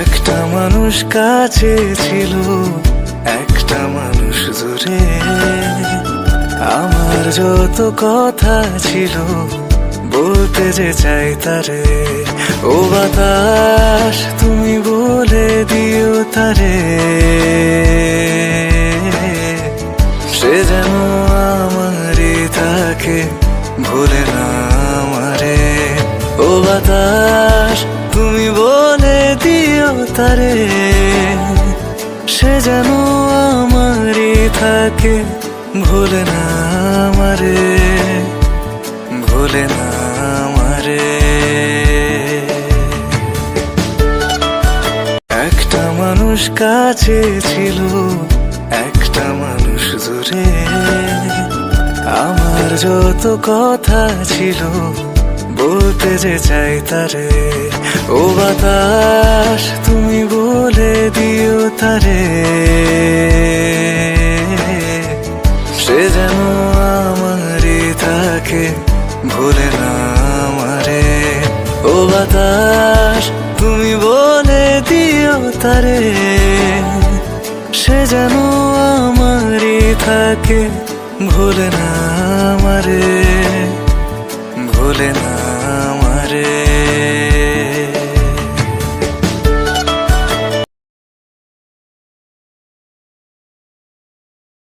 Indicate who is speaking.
Speaker 1: একটা মানুষ কাছে ছিল, একটা মানুষ দূরে। আমার যত কথা ছিল, বলতে যে চাই তারে, ও বাতাস তুমি বলে দিও তারে। সে যেন আমারই থাকে, ভুলে না তারে সে যেন আমারই থাকে, ভুলে না আমারে, ভুলে না আমারে। একটা মানুষ কাছে ছিল, একটা মানুষ দূরে। আমার যত কথা ছিল, বলতে যে চাই তারে, ও বাতাস সে যেন আমারই থাকে, ভুলে না আমারে। ও বাতাস, তুমি বলে দিও তারে। সে যেন আমারই থাকে, ভুলে না আমারে।